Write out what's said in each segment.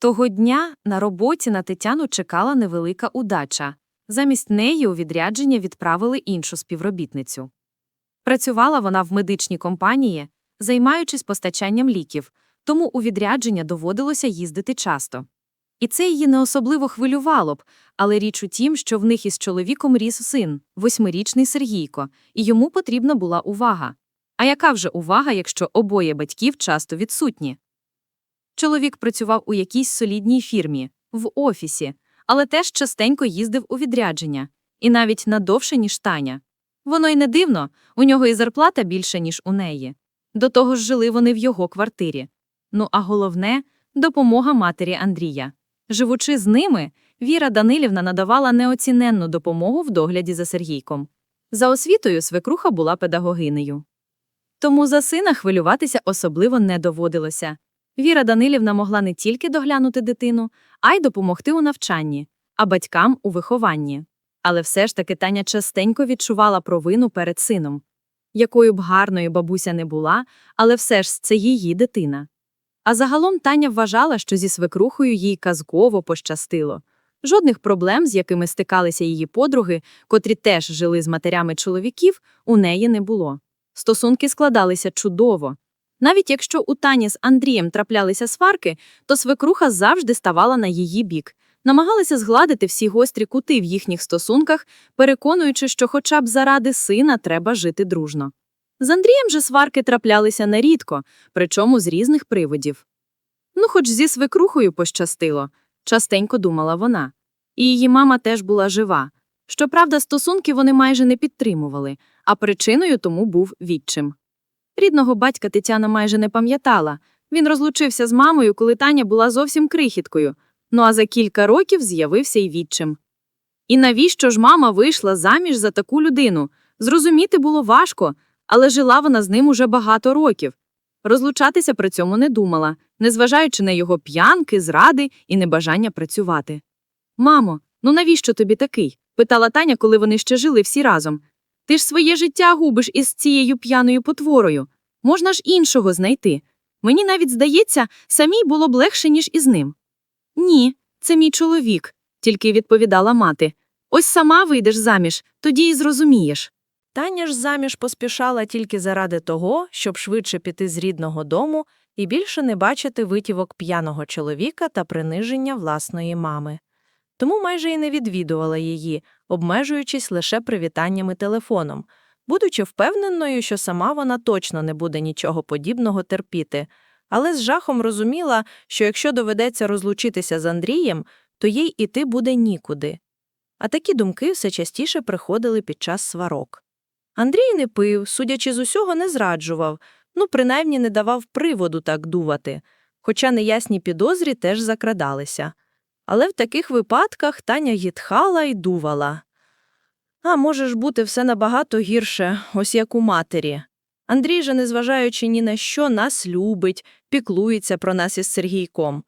Того дня на роботі на Тетяну чекала невелика удача. Замість неї у відрядження відправили іншу співробітницю. Працювала вона в медичній компанії, займаючись постачанням ліків, тому у відрядження доводилося їздити часто. І це її не особливо хвилювало б, але річ у тім, що в них із чоловіком ріс син, восьмирічний Сергійко, і йому потрібна була увага. А яка вже увага, якщо обоє батьків часто відсутні? Чоловік працював у якійсь солідній фірмі, в офісі, але теж частенько їздив у відрядження, і навіть надовше, ніж Таня. Воно й не дивно, у нього і зарплата більша, ніж у неї. До того ж жили вони в його квартирі. Ну а головне допомога матері Андрія. Живучи з ними, Віра Данилівна надавала неоціненну допомогу в догляді за Сергійком. За освітою свекруха була педагогинею. Тому за сина хвилюватися особливо не доводилося. Віра Данилівна могла не тільки доглянути дитину, а й допомогти у навчанні, а батькам у вихованні. Але все ж таки Таня частенько відчувала провину перед сином. Якою б гарною бабуся не була, але все ж це її дитина. А загалом Таня вважала, що зі свекрухою їй казково пощастило. Жодних проблем, з якими стикалися її подруги, котрі теж жили з матерями чоловіків, у неї не було. Стосунки складалися чудово. Навіть якщо у Тані з Андрієм траплялися сварки, то свекруха завжди ставала на її бік, намагалася згладити всі гострі кути в їхніх стосунках, переконуючи, що хоча б заради сина треба жити дружно. З Андрієм же сварки траплялися нерідко, причому з різних приводів. Ну, хоч зі свекрухою пощастило, частенько думала вона. І її мама теж була жива. Щоправда, стосунки вони майже не підтримували, а причиною тому був відчим. Рідного батька Тетяна майже не пам'ятала. Він розлучився з мамою, коли Таня була зовсім крихіткою. Ну а за кілька років з'явився й відчим. І навіщо ж мама вийшла заміж за таку людину? Зрозуміти було важко, але жила вона з ним уже багато років. Розлучатися при цьому не думала, незважаючи на його п'янки, зради і небажання працювати. Мамо, ну навіщо тобі такий? питала Таня, коли вони ще жили всі разом. Ти ж своє життя губиш із цією п'яною потворою. Можна ж іншого знайти. Мені навіть здається, самій було б легше, ніж із ним. Ні, це мій чоловік, тільки відповідала мати. Ось сама вийдеш заміж, тоді і зрозумієш. Таня ж заміж поспішала тільки заради того, щоб швидше піти з рідного дому і більше не бачити витівок п'яного чоловіка та приниження власної мами. Тому майже й не відвідувала її, обмежуючись лише привітаннями телефоном, будучи впевненою, що сама вона точно не буде нічого подібного терпіти, але з жахом розуміла, що якщо доведеться розлучитися з Андрієм, то їй іти буде нікуди. А такі думки все частіше приходили під час сварок. Андрій не пив, судячи з усього, не зраджував, ну, принаймні не давав приводу так дувати, хоча неясні підозрі теж закрадалися. Але в таких випадках Таня їтхала і дувала. А може ж бути все набагато гірше, ось як у матері. Андрій же, незважаючи ні на що, нас любить, піклується про нас із Сергійком.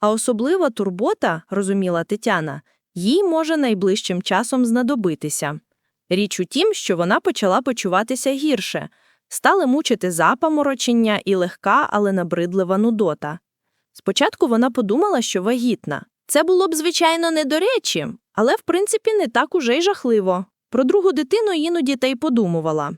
А особлива турбота, розуміла Тетяна, їй може найближчим часом знадобитися. Річ у тім, що вона почала почуватися гірше, стали мучити запаморочення і легка, але набридлива нудота. Спочатку вона подумала, що вагітна. Це було б, звичайно, не до речі, але, в принципі, не так уже й жахливо. Про другу дитину іноді та й подумувала.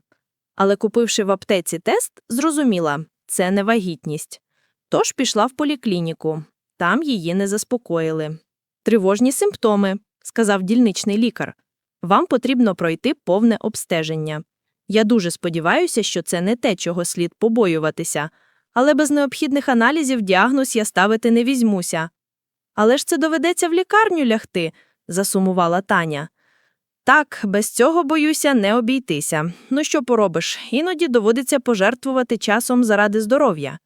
Але, купивши в аптеці тест, зрозуміла це не вагітність. Тож пішла в поліклініку. Там її не заспокоїли. Тривожні симптоми, сказав дільничний лікар. Вам потрібно пройти повне обстеження. Я дуже сподіваюся, що це не те, чого слід побоюватися, але без необхідних аналізів діагноз я ставити не візьмуся. Але ж це доведеться в лікарню лягти, засумувала Таня. Так, без цього, боюся, не обійтися. Ну що поробиш, іноді доводиться пожертвувати часом заради здоров'я.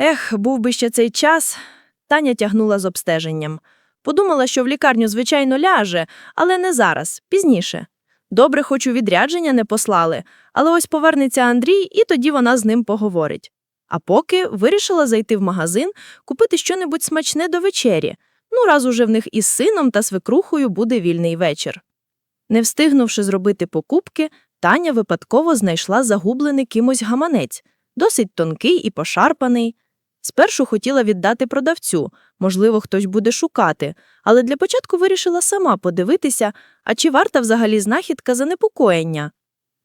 Ех, був би ще цей час. Таня тягнула з обстеженням. Подумала, що в лікарню, звичайно, ляже, але не зараз, пізніше. Добре, хоч у відрядження не послали, але ось повернеться Андрій, і тоді вона з ним поговорить. А поки вирішила зайти в магазин, купити щонебудь смачне до вечері. Ну, раз уже в них із сином та свекрухою буде вільний вечір. Не встигнувши зробити покупки, Таня випадково знайшла загублений кимось гаманець, досить тонкий і пошарпаний. Спершу хотіла віддати продавцю, можливо, хтось буде шукати, але для початку вирішила сама подивитися, а чи варта взагалі знахідка занепокоєння.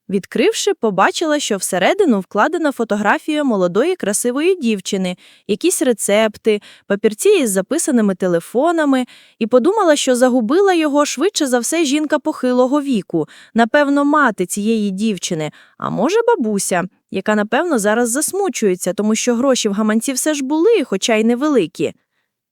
Відкривши, побачила, що всередину вкладена фотографія молодої красивої дівчини, якісь рецепти, папірці із записаними телефонами, і подумала, що загубила його швидше за все жінка похилого віку, напевно, мати цієї дівчини, а може бабуся, яка, напевно, зараз засмучується, тому що гроші в гаманці все ж були, хоча й невеликі.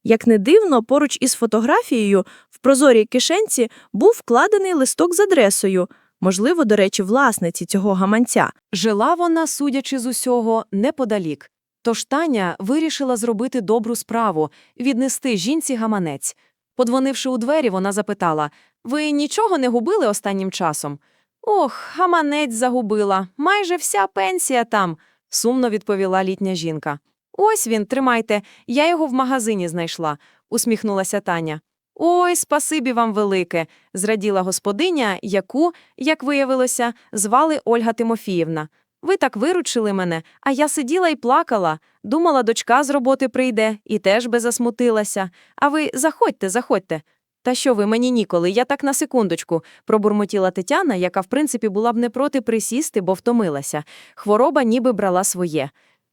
Як не дивно, поруч із фотографією в прозорій кишенці був вкладений листок з адресою, можливо, до речі, власниці цього гаманця. Жила вона, судячи з усього, неподалік. Тож Таня вирішила зробити добру справу віднести жінці гаманець. Подзвонивши у двері, вона запитала: Ви нічого не губили останнім часом? Ох, гаманець загубила. Майже вся пенсія там, сумно відповіла літня жінка. Ось він, тримайте, я його в магазині знайшла, усміхнулася Таня. Ой, спасибі вам велике, зраділа господиня, яку, як виявилося, звали Ольга Тимофіївна. Ви так виручили мене, а я сиділа і плакала. Думала, дочка з роботи прийде, і теж би засмутилася. А ви заходьте, заходьте. Та що ви мені ніколи, я так на секундочку, пробурмотіла Тетяна, яка, в принципі, була б не проти присісти, бо втомилася. Хвороба ніби брала своє.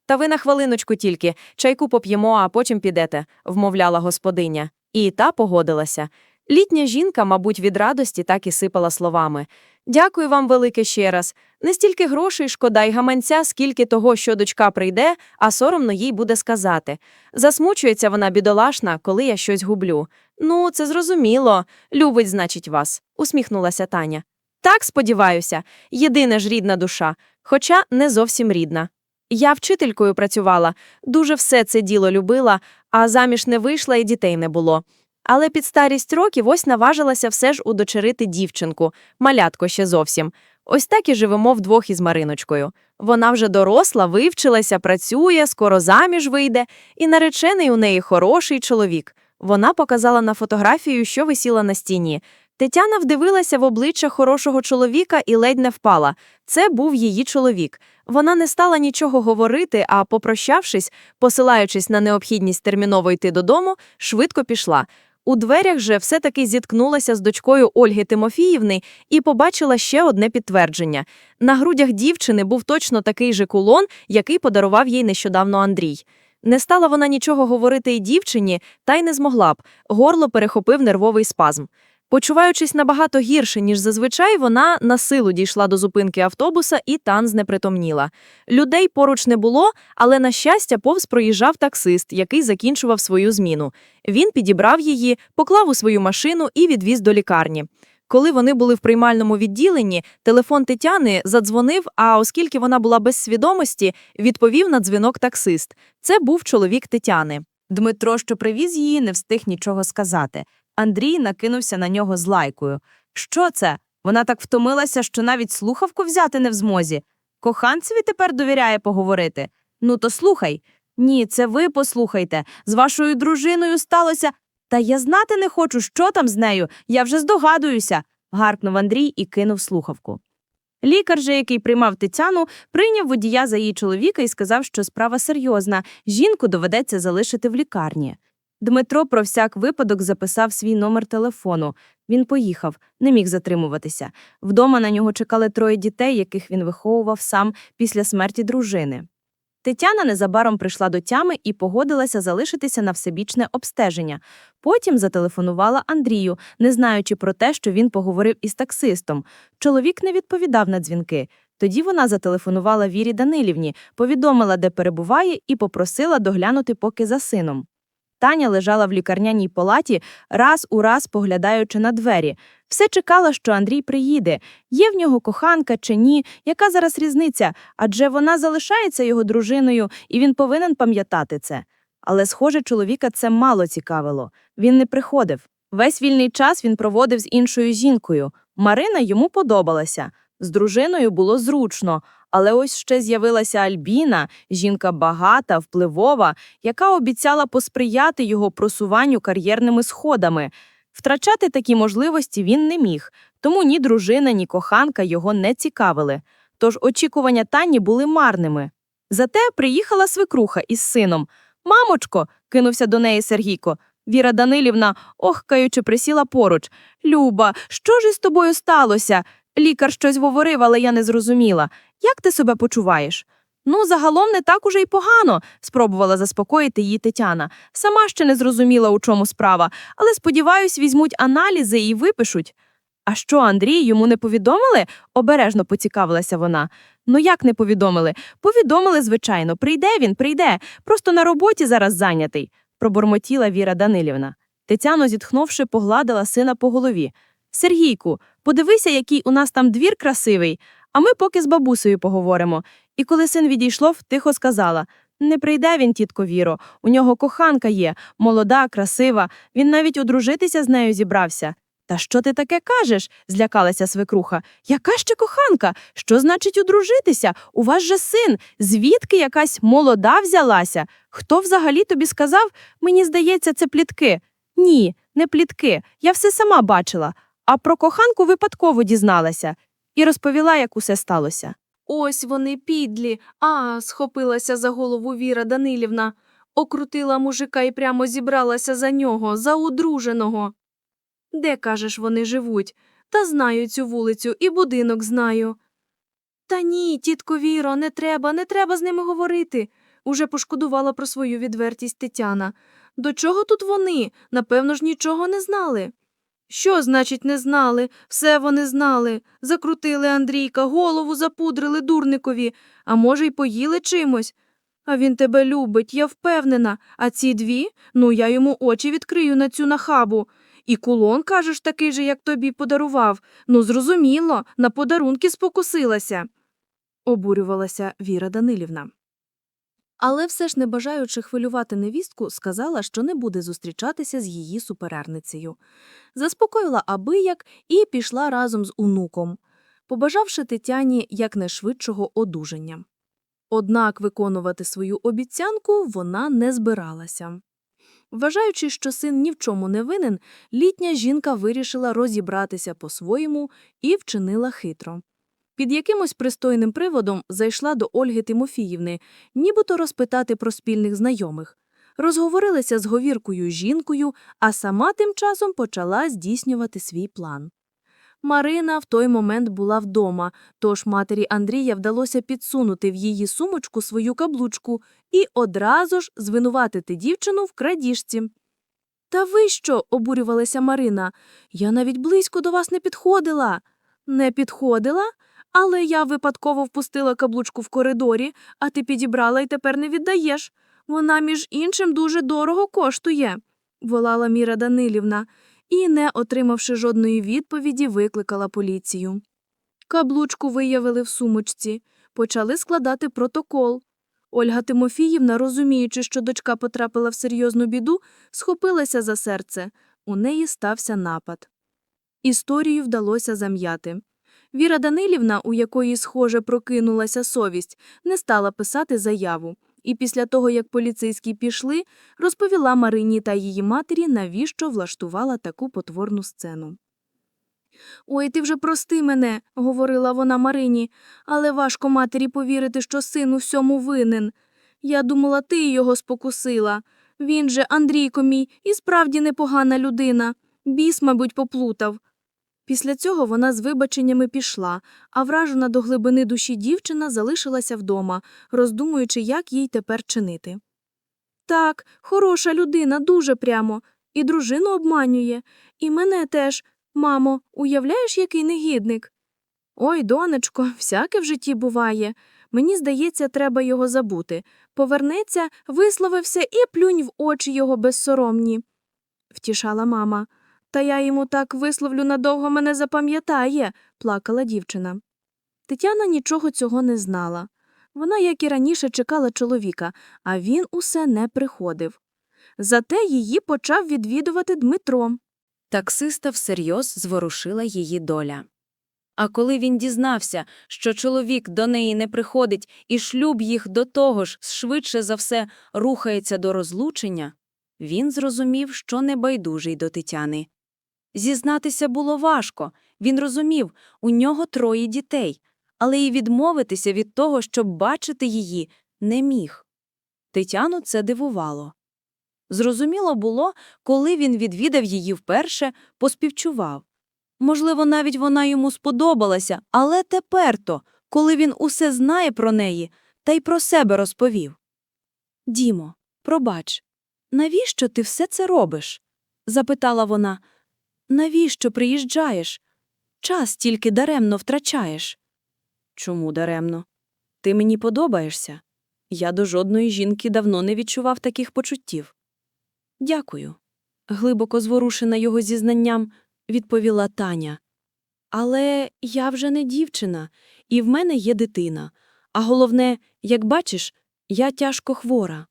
Та ви на хвилиночку тільки, чайку поп'ємо, а потім підете, вмовляла господиня. І та погодилася. Літня жінка, мабуть, від радості так і сипала словами. Дякую вам велике ще раз. Не стільки грошей шкода й гаманця, скільки того, що дочка прийде, а соромно їй буде сказати. Засмучується вона бідолашна, коли я щось гублю. Ну, це зрозуміло. Любить, значить, вас, усміхнулася Таня. Так, сподіваюся, єдина ж рідна душа, хоча не зовсім рідна. Я вчителькою працювала, дуже все це діло любила, а заміж не вийшла і дітей не було. Але під старість років ось наважилася все ж удочерити дівчинку, малятко ще зовсім. Ось так і живемо вдвох із Мариночкою. Вона вже доросла, вивчилася, працює, скоро заміж вийде, і наречений у неї хороший чоловік. Вона показала на фотографію, що висіла на стіні. Тетяна вдивилася в обличчя хорошого чоловіка і ледь не впала. Це був її чоловік. Вона не стала нічого говорити, а, попрощавшись, посилаючись на необхідність терміново йти додому, швидко пішла. У дверях же все-таки зіткнулася з дочкою Ольги Тимофіївни і побачила ще одне підтвердження. На грудях дівчини був точно такий же кулон, який подарував їй нещодавно Андрій. Не стала вона нічого говорити й дівчині, та й не змогла б. Горло перехопив нервовий спазм. Почуваючись набагато гірше, ніж зазвичай, вона на силу дійшла до зупинки автобуса і тан знепритомніла. Людей поруч не було, але, на щастя, повз проїжджав таксист, який закінчував свою зміну. Він підібрав її, поклав у свою машину і відвіз до лікарні. Коли вони були в приймальному відділенні, телефон Тетяни задзвонив, а оскільки вона була без свідомості, відповів на дзвінок таксист. Це був чоловік Тетяни. Дмитро, що привіз її, не встиг нічого сказати. Андрій накинувся на нього з лайкою. Що це? Вона так втомилася, що навіть слухавку взяти не в змозі. Коханцеві тепер довіряє поговорити. Ну, то слухай. Ні, це ви послухайте. З вашою дружиною сталося. Та я знати не хочу, що там з нею. Я вже здогадуюся. гаркнув Андрій і кинув слухавку. Лікар же, який приймав Тетяну, прийняв водія за її чоловіка і сказав, що справа серйозна. Жінку доведеться залишити в лікарні. Дмитро про всяк випадок записав свій номер телефону. Він поїхав, не міг затримуватися. Вдома на нього чекали троє дітей, яких він виховував сам після смерті дружини. Тетяна незабаром прийшла до тями і погодилася залишитися на всебічне обстеження. Потім зателефонувала Андрію, не знаючи про те, що він поговорив із таксистом. Чоловік не відповідав на дзвінки. Тоді вона зателефонувала Вірі Данилівні, повідомила, де перебуває, і попросила доглянути поки за сином. Таня лежала в лікарняній палаті, раз у раз поглядаючи на двері. Все чекала, що Андрій приїде. Є в нього коханка чи ні, яка зараз різниця? Адже вона залишається його дружиною, і він повинен пам'ятати це. Але, схоже, чоловіка це мало цікавило. Він не приходив. Весь вільний час він проводив з іншою жінкою. Марина йому подобалася. З дружиною було зручно, але ось ще з'явилася Альбіна, жінка багата, впливова, яка обіцяла посприяти його просуванню кар'єрними сходами. Втрачати такі можливості він не міг, тому ні дружина, ні коханка його не цікавили. Тож очікування Тані були марними. Зате приїхала свекруха із сином. Мамочко, кинувся до неї Сергійко. Віра Данилівна, охкаючи, присіла поруч. Люба, що ж із тобою сталося? Лікар щось говорив, але я не зрозуміла. Як ти себе почуваєш? Ну, загалом не так уже й погано, спробувала заспокоїти її Тетяна. Сама ще не зрозуміла, у чому справа, але сподіваюсь, візьмуть аналізи і випишуть. А що, Андрій, йому не повідомили? обережно поцікавилася вона. Ну як не повідомили? Повідомили, звичайно, прийде він, прийде. Просто на роботі зараз зайнятий, пробурмотіла Віра Данилівна. Тетяно, зітхнувши, погладила сина по голові. Сергійку, подивися, який у нас там двір красивий, а ми поки з бабусею поговоримо. І коли син відійшов, тихо сказала: Не прийде він, тітко Віро, у нього коханка є, молода, красива, він навіть одружитися з нею зібрався. Та що ти таке кажеш? злякалася свекруха. Яка ще коханка? Що значить одружитися? У вас же син. Звідки якась молода взялася? Хто взагалі тобі сказав? Мені здається, це плітки. Ні, не плітки. Я все сама бачила. А про коханку випадково дізналася і розповіла, як усе сталося. Ось вони підлі. А, схопилася за голову Віра Данилівна. Окрутила мужика і прямо зібралася за нього, за одруженого. Де, кажеш, вони живуть? Та знаю цю вулицю і будинок знаю. Та ні, тітко Віро, не треба, не треба з ними говорити. Уже пошкодувала про свою відвертість Тетяна. До чого тут вони? Напевно ж, нічого не знали. Що значить не знали? Все вони знали. Закрутили Андрійка, голову запудрили дурникові, а може, й поїли чимось. А він тебе любить, я впевнена. А ці дві? Ну, я йому очі відкрию на цю нахабу. І кулон, кажеш, такий же, як тобі подарував. Ну, зрозуміло, на подарунки спокусилася. Обурювалася Віра Данилівна. Але все ж, не бажаючи хвилювати невістку, сказала, що не буде зустрічатися з її суперерницею. Заспокоїла абияк і пішла разом з онуком, побажавши Тетяні якнайшвидшого одужання. Однак виконувати свою обіцянку вона не збиралася. Вважаючи, що син ні в чому не винен, літня жінка вирішила розібратися по-своєму і вчинила хитро. Під якимось пристойним приводом зайшла до Ольги Тимофіївни, нібито розпитати про спільних знайомих. Розговорилася з говіркою жінкою, а сама тим часом почала здійснювати свій план. Марина в той момент була вдома, тож матері Андрія вдалося підсунути в її сумочку свою каблучку і одразу ж звинуватити дівчину в крадіжці. Та ви що? обурювалася Марина. Я навіть близько до вас не підходила. Не підходила? Але я випадково впустила каблучку в коридорі, а ти підібрала і тепер не віддаєш. Вона, між іншим, дуже дорого коштує, волала Міра Данилівна, і, не отримавши жодної відповіді, викликала поліцію. Каблучку виявили в сумочці, почали складати протокол. Ольга Тимофіївна, розуміючи, що дочка потрапила в серйозну біду, схопилася за серце. У неї стався напад. Історію вдалося зам'яти. Віра Данилівна, у якої, схоже, прокинулася совість, не стала писати заяву, і після того, як поліцейські пішли, розповіла Марині та її матері, навіщо влаштувала таку потворну сцену. Ой, ти вже прости мене, говорила вона Марині, але важко матері повірити, що син у всьому винен. Я думала, ти його спокусила. Він же, Андрійко мій, і справді непогана людина. Біс, мабуть, поплутав. Після цього вона з вибаченнями пішла, а вражена до глибини душі дівчина залишилася вдома, роздумуючи, як їй тепер чинити. Так, хороша людина, дуже прямо, і дружину обманює, і мене теж. Мамо, уявляєш, який негідник? Ой, донечко, всяке в житті буває. Мені здається, треба його забути. Повернеться, висловився і плюнь в очі його безсоромні. Втішала мама. Та я йому так висловлю надовго мене запам'ятає, плакала дівчина. Тетяна нічого цього не знала. Вона, як і раніше, чекала чоловіка, а він усе не приходив. Зате її почав відвідувати Дмитро. Таксиста всерйоз зворушила її доля. А коли він дізнався, що чоловік до неї не приходить і шлюб їх до того ж швидше за все рухається до розлучення, він зрозумів, що не байдужий до Тетяни. Зізнатися було важко, він розумів, у нього троє дітей, але й відмовитися від того, щоб бачити її, не міг. Тетяну це дивувало. Зрозуміло було, коли він відвідав її вперше, поспівчував. Можливо, навіть вона йому сподобалася, але тепер-то, коли він усе знає про неї, та й про себе розповів. Дімо, пробач, навіщо ти все це робиш? запитала вона. Навіщо приїжджаєш? Час тільки даремно втрачаєш. Чому даремно? Ти мені подобаєшся. Я до жодної жінки давно не відчував таких почуттів. Дякую. Глибоко зворушена його зізнанням, відповіла Таня. Але я вже не дівчина, і в мене є дитина. А головне, як бачиш, я тяжко хвора.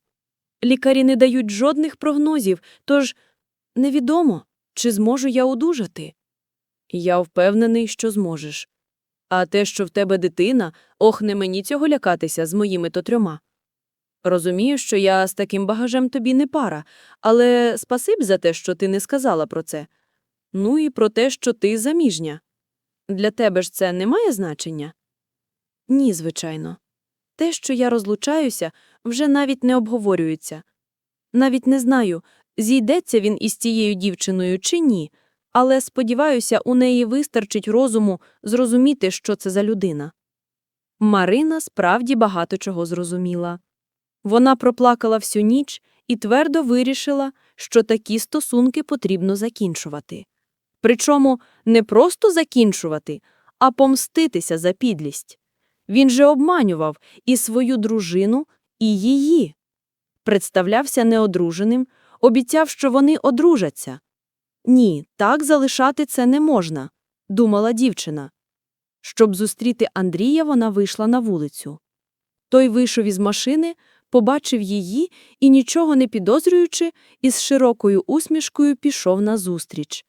Лікарі не дають жодних прогнозів, тож невідомо, чи зможу я одужати. Я впевнений, що зможеш. А те, що в тебе дитина, ох, не мені цього лякатися з моїми то трьома. Розумію, що я з таким багажем тобі не пара, але спасибі за те, що ти не сказала про це. Ну і про те, що ти заміжня. Для тебе ж це не має значення? Ні, звичайно. Те, що я розлучаюся, вже навіть не обговорюється. Навіть не знаю, зійдеться він із тією дівчиною чи ні, але, сподіваюся, у неї вистачить розуму зрозуміти, що це за людина. Марина справді багато чого зрозуміла. Вона проплакала всю ніч і твердо вирішила, що такі стосунки потрібно закінчувати. Причому не просто закінчувати, а помститися за підлість. Він же обманював і свою дружину, і її. Представлявся неодруженим, обіцяв, що вони одружаться. Ні, так залишати це не можна, думала дівчина. Щоб зустріти Андрія, вона вийшла на вулицю. Той вийшов із машини, побачив її і, нічого не підозрюючи, із широкою усмішкою пішов назустріч.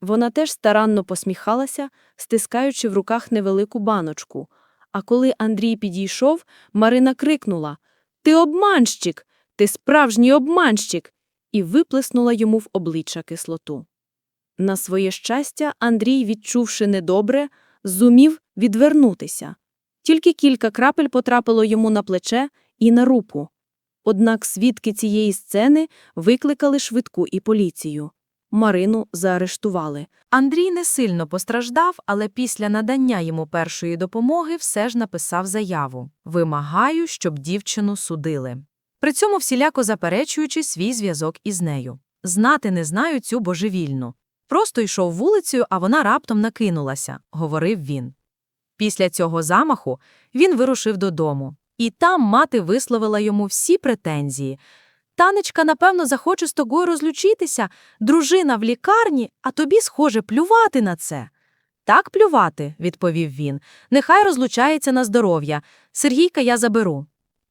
Вона теж старанно посміхалася, стискаючи в руках невелику баночку. А коли Андрій підійшов, Марина крикнула Ти обманщик! Ти справжній обманщик! І виплеснула йому в обличчя кислоту. На своє щастя, Андрій, відчувши недобре, зумів відвернутися. Тільки кілька крапель потрапило йому на плече і на руку. Однак свідки цієї сцени викликали швидку і поліцію. Марину заарештували. Андрій не сильно постраждав, але після надання йому першої допомоги все ж написав заяву Вимагаю, щоб дівчину судили. При цьому всіляко заперечуючи свій зв'язок із нею. Знати не знаю цю божевільну. Просто йшов вулицею, а вона раптом накинулася, говорив він. Після цього замаху він вирушив додому, і там мати висловила йому всі претензії. Танечка, напевно, захоче з тобою розлучитися, дружина в лікарні, а тобі, схоже, плювати на це. Так плювати, відповів він. Нехай розлучається на здоров'я. Сергійка я заберу.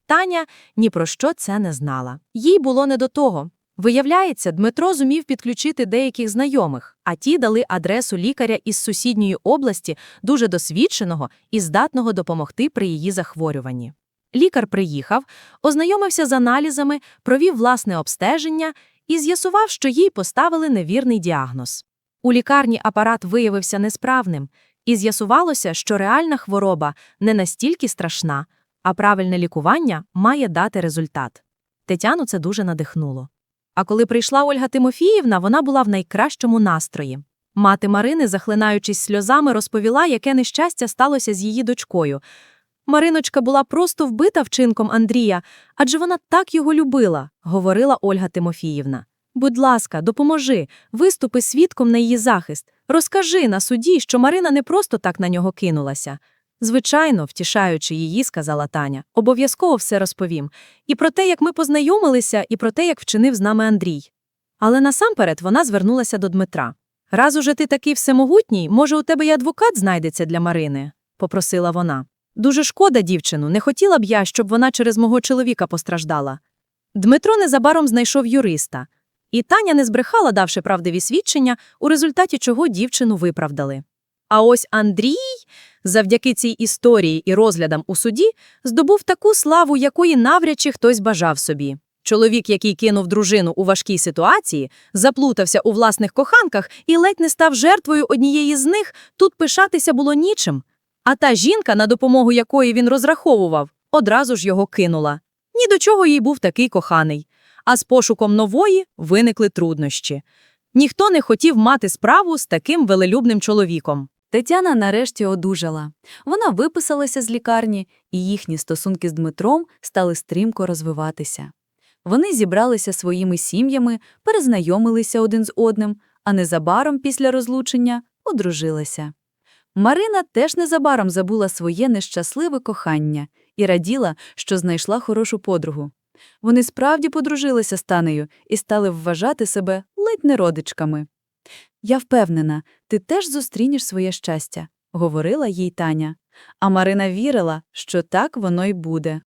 Таня ні про що це не знала. Їй було не до того. Виявляється, Дмитро зумів підключити деяких знайомих, а ті дали адресу лікаря із сусідньої області, дуже досвідченого і здатного допомогти при її захворюванні. Лікар приїхав, ознайомився з аналізами, провів власне обстеження і з'ясував, що їй поставили невірний діагноз. У лікарні апарат виявився несправним, і з'ясувалося, що реальна хвороба не настільки страшна, а правильне лікування має дати результат. Тетяну це дуже надихнуло. А коли прийшла Ольга Тимофіївна, вона була в найкращому настрої. Мати Марини, захлинаючись сльозами, розповіла, яке нещастя сталося з її дочкою. Мариночка була просто вбита вчинком Андрія, адже вона так його любила, говорила Ольга Тимофіївна. Будь ласка, допоможи, виступи свідком на її захист. Розкажи на суді, що Марина не просто так на нього кинулася. Звичайно, втішаючи її, сказала Таня, обов'язково все розповім. І про те, як ми познайомилися, і про те, як вчинив з нами Андрій. Але насамперед вона звернулася до Дмитра. Раз уже ти такий всемогутній, може, у тебе й адвокат знайдеться для Марини, попросила вона. Дуже шкода дівчину, не хотіла б я, щоб вона через мого чоловіка постраждала. Дмитро незабаром знайшов юриста, і Таня не збрехала, давши правдиві свідчення, у результаті чого дівчину виправдали. А ось Андрій, завдяки цій історії і розглядам у суді, здобув таку славу, якої навряд чи хтось бажав собі. Чоловік, який кинув дружину у важкій ситуації, заплутався у власних коханках і ледь не став жертвою однієї з них, тут пишатися було нічим. А та жінка, на допомогу якої він розраховував, одразу ж його кинула. Ні до чого їй був такий коханий. А з пошуком нової виникли труднощі. Ніхто не хотів мати справу з таким велелюбним чоловіком. Тетяна нарешті одужала. Вона виписалася з лікарні, і їхні стосунки з Дмитром стали стрімко розвиватися. Вони зібралися своїми сім'ями, перезнайомилися один з одним, а незабаром після розлучення одружилися. Марина теж незабаром забула своє нещасливе кохання і раділа, що знайшла хорошу подругу. Вони справді подружилися з Танею і стали вважати себе ледь не родичками. Я впевнена, ти теж зустрінеш своє щастя, говорила їй Таня. А Марина вірила, що так воно й буде.